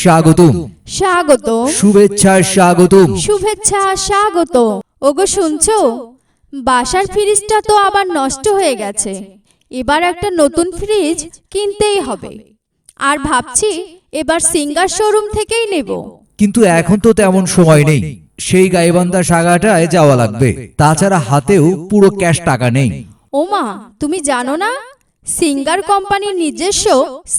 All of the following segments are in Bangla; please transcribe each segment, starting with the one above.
স্বাগতম। স্বাগত শুভেচ্ছা স্বাগতম। শুভেচ্ছা স্বাগত ওগো শুনছো? বাসার ফ্রিজটা তো আবার নষ্ট হয়ে গেছে। এবার একটা নতুন ফ্রিজ কিনতেই হবে। আর ভাবছি এবার সিঙ্গার শোরুম থেকেই নেব। কিন্তু এখন তো তেমন সময় নেই। সেই গাইবান্ধা সাগাটায় যাওয়া লাগবে। তাছাড়া হাতেও পুরো ক্যাশ টাকা নেই। ওমা তুমি জানো না? সিঙ্গার কোম্পানির নিজস্ব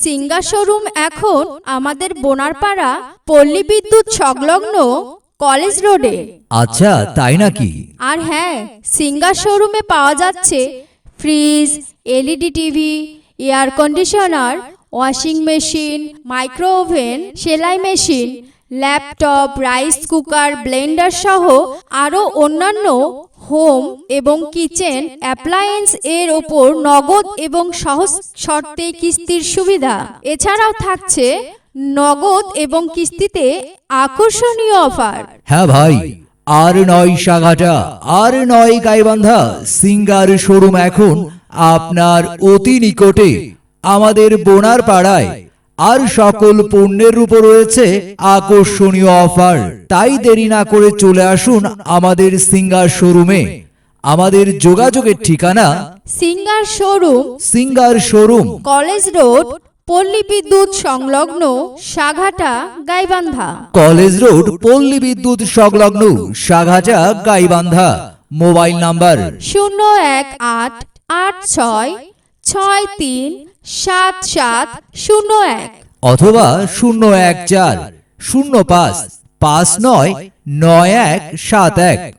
সিঙ্গার শোরুম এখন আমাদের বোনারপাড়া পল্লী বিদ্যুৎ সংলগ্ন কলেজ রোডে। আচ্ছা তাই নাকি? আর হ্যাঁ সিঙ্গার শোরুমে পাওয়া যাচ্ছে fridge LED TV air conditioner washing machine micro oven সেলাই machine laptop rice cooker blender সহ আরও অন্যান্য হোম এবং কিচেন, অ্যাপ্লায়েন্স এর ওপর নগদ এবং সহজ শর্তে কিস্তির সুবিধা। এছাড়াও থাকছে নগদ এবং কিস্তিতে আকর্ষণীয় অফার। হ্যাঁ ভাই, আর নয় সাগাটা আর নয় গাইবান্ধা, সিঙ্গার শোরুম এখন আপনার অতি নিকটে। আমাদের বোনার পাড়ায় আর সকল পণ্যের উপর রয়েছে আকর্ষণীয় অফার। তাই দেরি না করে চলে আসুন আমাদের সিঙ্গার শোরুমে। আমাদের যোগাযোগের ঠিকানা Singer showroom Singer showroom. College road Palli Bidyut সংলগ্ন সাঘাটা গাইবান্ধা। কলেজ রোড পল্লী বিদ্যুৎ সংলগ্ন সাঘাটা গাইবান্ধা। মোবাইল নাম্বার শূন্য এক আট আট ছয় ছয় তিন সাত সাত শূন্য এক। অথবা শূন্য এক চার। শূন্য পাঁচ পাঁচ নয় নয় এক, সাত এক।